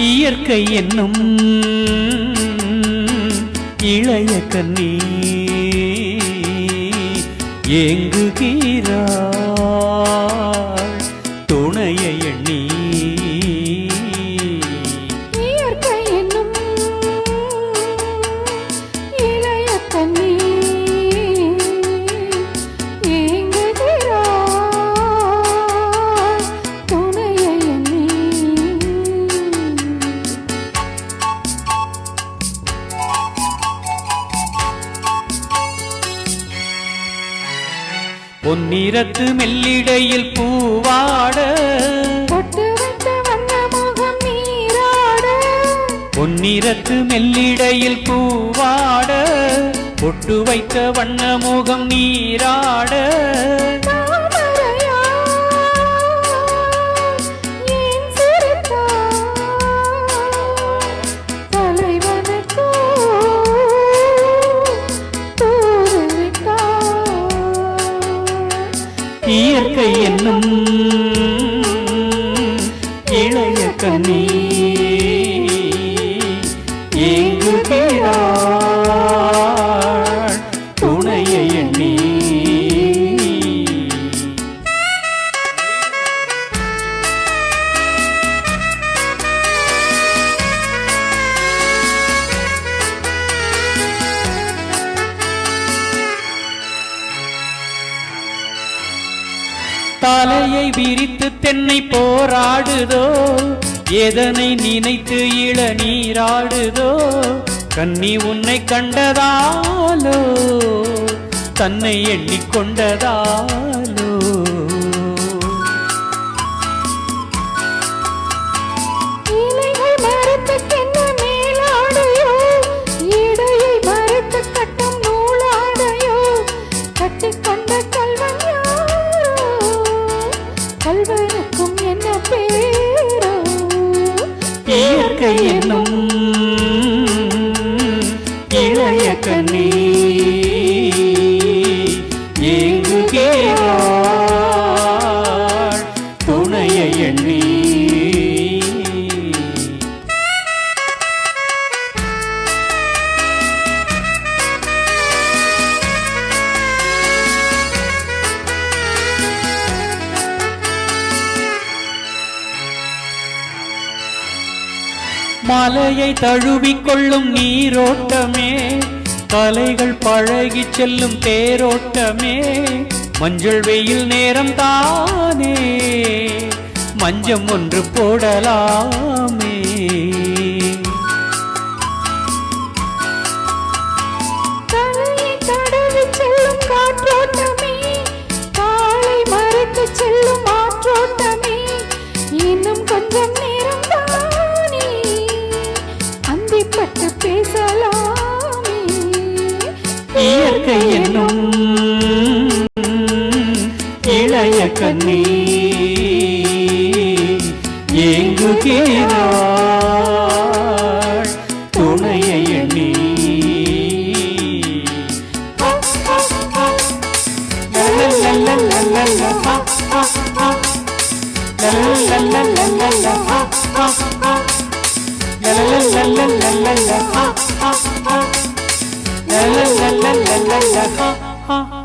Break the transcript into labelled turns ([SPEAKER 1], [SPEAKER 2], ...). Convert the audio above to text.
[SPEAKER 1] இயற்கை என்னும் இளைய
[SPEAKER 2] கண்ணீர். ஏங்குகிறார்
[SPEAKER 1] பொன்னிறத்து மெல்லிடையில் பூவாட. பொன்னிறத்து மெல்லிடையில் பூவாட. பொட்டு வைத்த வண்ண முகம் நீராட. என்னும் இளைய கண்ணி ஏங்குகிறாள் தலையை விரித்து தென்னை போராடுதோ? எதனை நினைத்து இள நீராடுதோ? கண்ணி உன்னை கண்டதாலோ? தன்னை எண்ணிக்கொண்டதாலோ கண்ணி. ஏங்குகிறாள் துணைய எண்ணி. மலையை தழுவிக் கொள்ளும் நீரோட்டமே கலைகள் பழகி செல்லும் தேரோட்டமே. மஞ்சள் வெயில் நேரம் தானே. மஞ்சம் ஒன்று போடலாமே. இயற்கை என்னும் இளைய கண்ணீ ஏங்குகிறாள் துணையை எண்ணி la la la la 哈哈哈。